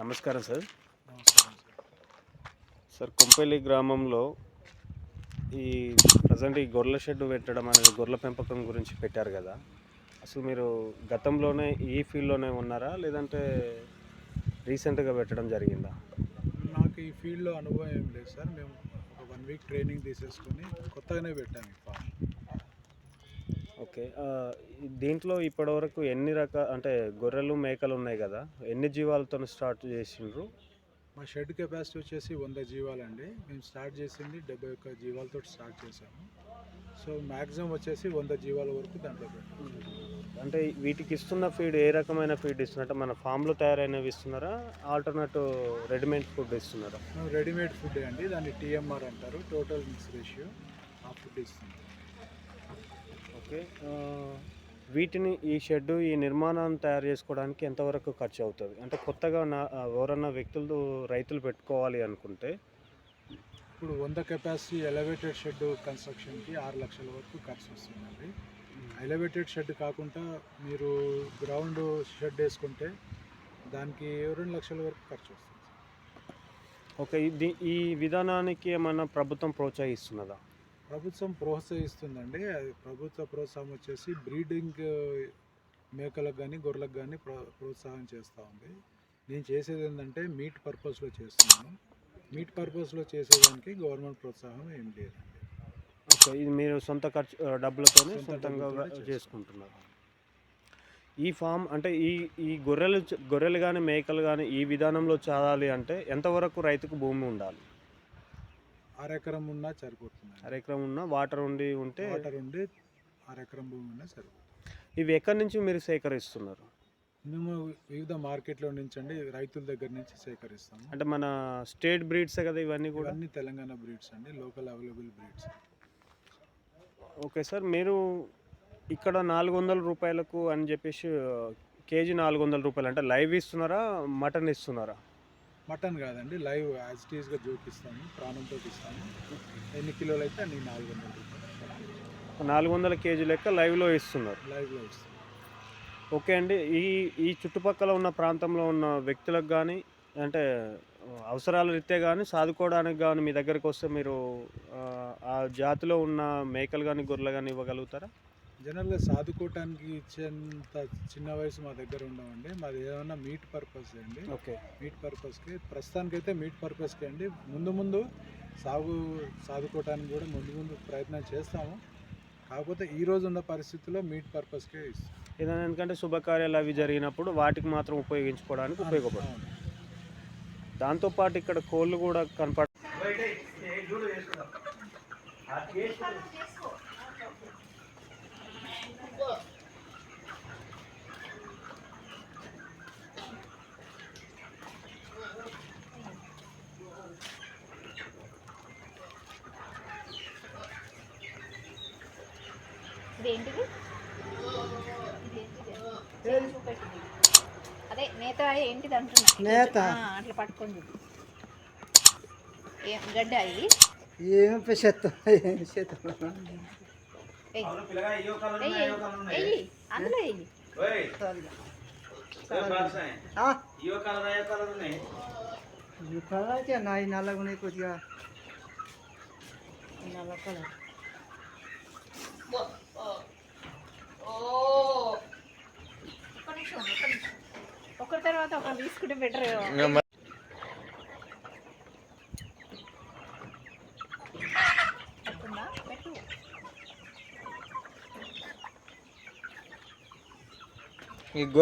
నమస్కారం sir. Sir. Sir Kompally గ్రామంలో ఈ ప్రజెంట్ ఈ గొర్రెల షెడ్ పెట్టడం అనేది గొర్రెల పెంపకం గురించి పెట్టారు కదా. అసలు మీరు గతంలోనే ఈ ఫీల్డ్లోనే ఉన్నారా? లేదంటే రీసెంట్గా పెట్టడం జరిగిందా? నాకు ఈ ఫీల్డ్లో అనుభవం ఏం లేదు సార్. మేము ఒక వన్ వీక్ ట్రైనింగ్ తీసేసుకొని కొత్తగానే పెట్టాము ఈ ఫామ్. ఓకే. దీంట్లో ఇప్పటివరకు ఎన్ని రకాల అంటే గొర్రెలు మేకలు ఉన్నాయి కదా ఎన్ని జీవాలతో స్టార్ట్ చేసిండ్రు? మా షెడ్ కెపాసిటీ వచ్చేసి వంద జీవాలండి. మేము స్టార్ట్ చేసింది డెబ్బై ఒక్క జీవాలతో స్టార్ట్ చేసాము సో మ్యాక్సిమం వచ్చేసి వంద జీవాల వరకు దాంట్లో అంటే వీటికి ఇస్తున్న ఫీడ్ ఏ రకమైన ఫీడ్ ఇస్తున్నారంటే మన ఫామ్లో తయారైనవి ఇస్తున్నారా? ఆల్టర్నేటివ్ రెడీమేడ్ ఫుడ్ ఇస్తున్నారా? రెడీమేడ్ ఫుడ్ అండి. దాన్ని టీఎంఆర్ అంటారు. టోటల్ మిక్స్ రేషియో ఆ ఫుడ్ ఇస్తుంది ఓకే. వీటిని ఈ షెడ్ ఈ నిర్మాణాన్ని తయారు చేసుకోవడానికి ఎంతవరకు ఖర్చు అవుతుంది? అంటే కొత్తగా నా ఎవరన్నా వ్యక్తులు రైతులు పెట్టుకోవాలి అనుకుంటే? ఇప్పుడు వంద కెపాసిటీ ఎలివేటెడ్ షెడ్ కన్స్ట్రక్షన్కి ఆరు లక్షల వరకు ఖర్చు వస్తుందండి. ఎలివేటెడ్ షెడ్ కాకుండా మీరు గ్రౌండ్ షెడ్ వేసుకుంటే దానికి రెండు లక్షల వరకు ఖర్చు వస్తుంది. ఓకే. ఇది ఈ విధానానికి ఏమన్నా ప్రభుత్వం ప్రోత్సహిస్తున్నదా? ప్రభుత్వం ప్రోత్సహిస్తుందండి. అది ప్రభుత్వ ప్రోత్సాహం వచ్చేసి బ్రీడింగ్ మేకలకు కానీ గొర్రెలకు కానీ ప్రో ప్రోత్సాహం చేస్తూ ఉంది. నేను చేసేది ఏంటంటే మీట్ పర్పస్లో చేస్తున్నాను. మీట్ పర్పస్లో చేసేదానికి గవర్నమెంట్ ప్రోత్సాహం ఏం లేదండి. ఓకే ఇది మీరు సొంత ఖర్చు సొంత సొంతంగా చేసుకుంటున్నారు. ఈ ఫామ్ అంటే ఈ ఈ గొర్రెలు గొర్రెలు కానీ మేకలు కానీ ఈ విధానంలో చాలాలి అంటే ఎంతవరకు రైతుకు భూమి ఉండాలి? అరెకరం ఉన్నా సరిపోతుంది అరెకరం ఉన్న వాటర్ ఉండి ఉంటే వాటర్ ఉండి అరెకరం భూమి ఉన్నా సరిపోతుంది. ఇవి ఎక్కడి నుంచి మీరు సేకరిస్తున్నారు? మేము వివిధ మార్కెట్లో నుంచి అండి రైతుల దగ్గర నుంచి సేకరిస్తాము. అంటే మన స్టేట్ బ్రీడ్స్ కదా ఇవన్నీ కూడా? ఇవన్నీ తెలంగాణ బ్రీడ్స్ అండి local available breeds. Okay sir మీరు ఇక్కడ నాలుగు వందల రూపాయలకు అని చెప్పేసి కేజీ నాలుగు వందల రూపాయలు అంటే లైవ్ ఇస్తున్నారా మటన్ ఇస్తున్నారా? మటన్ కాదండి లైవ్ యాజ్ టీజ్గా జోకిస్తాము ప్రాణంతో ఇస్తాము. ఎన్ని కిలోలు అయితే అన్ని నాలుగు వందల రూపాయలు. నాలుగు వందల కేజీ లెక్క లైవ్లో ఇస్తున్నారు. లైవ్లో ఇస్తాం ఓకే అండి ఈ ఈ చుట్టుపక్కల ఉన్న ప్రాంతంలో ఉన్న వ్యక్తులకు కానీ అంటే అవసరాల రీత్యా కానీ సాదుకోవడానికి కానీ మీ దగ్గరికి వస్తే మీరు ఆ జాతిలో ఉన్న మేకలు కానీ గొర్రెలు కానీ ఇవ్వగలుగుతారా? జనరల్గా సాదుకోవటానికి ఇచ్చేంత చిన్న వయసు మా దగ్గర ఉండవండి మాది ఏమన్నా మీట్ పర్పస్ అండి ఓకే మీట్ పర్పస్కి ప్రస్తుతానికైతే మీట్ పర్పస్కి అండి ముందు ముందు సాగు సాదుకోవటానికి కూడా ముందు ముందు ప్రయత్నం చేస్తాము కాకపోతే ఈ రోజు ఉన్న పరిస్థితుల్లో మీట్ పర్పస్కే ఇస్తాం ఏదైనా ఎందుకంటే శుభకార్యాలు అవి జరిగినప్పుడు వాటికి మాత్రం ఉపయోగించుకోవడానికి ఉపయోగపడుతుంది. దాంతోపాటు ఇక్కడ కోళ్ళు కూడా కనపడ ఇదేంటిది. అదే నేత ఏంటిది అంటున్నా. నేత? అట్లా పట్టుకొని చూపి ఏం గడ్డ అయ్యి ఏం చెత్త ఏం చెత్త అందులో వెయ్యి ఈ కలర్ అయితే నా ఈ నల్లగా ఉన్నాయి కొద్దిగా. నల్ల కలర్. ఒకరి తర్వాత ఒకరు తీసుకుంటే బెటర్ ಈ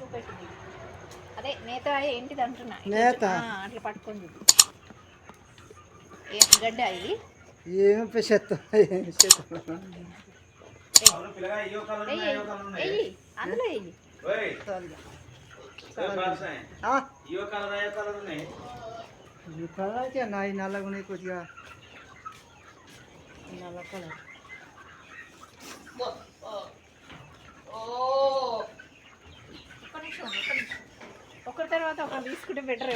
చూపెట్టింది. అదే నేత ఏంటిది అంటున్నా? నేత? ఆ, అట్లా పట్టుకొని చూడు. ఏం గడ్డ ఇది? ఏం చెత్త అందులో నాయి నల్లగా ఉన్నాయి? కొద్దిగా. నల్ల కలర్. ఒక్క నిమిషం ఒక్క నిమిషం. ఒకరి తర్వాత ఒకరు తీసుకుంటే బెటర్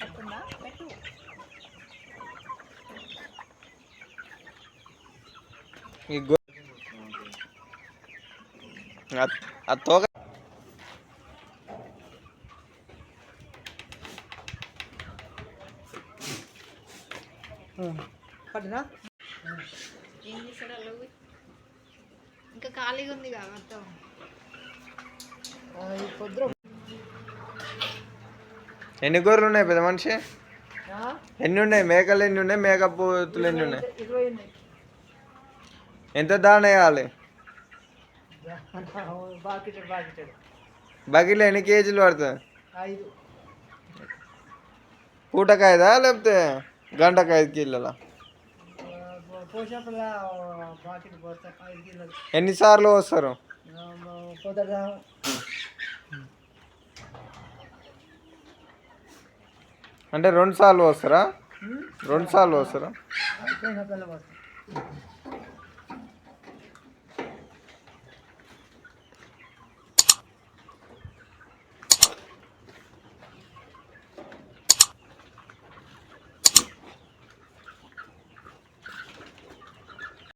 పడుతుందా పెట్టు. ఈ గొ ఆ- ఆ తోక ఏం చేశాడు అలా ఇంకా ఖాళీగా ఉంది కదా మొత్తం. ఎన్ని గొర్రెలు ఉన్నాయి పెద్ద మనిషి? ఎన్ని ఉన్నాయి? మేకలు ఎన్ని ఉన్నాయి? మేక పూతులు ఎన్ని ఉన్నాయి? ఎంత దాణ వేయాలి? బకెట్లో ఎన్ని కేజీలు పడుతుంది? ఐదు. పూటకాయదా లేకపోతే గంటకు ఐదు కిలోల పోసినప్పుడు బాకెట్ పోతా ఐదు కిలోలు ఎన్నిసార్లు వస్తారు అంటే రెండు సార్లు వస్తారా రెండు సార్లు వస్తారా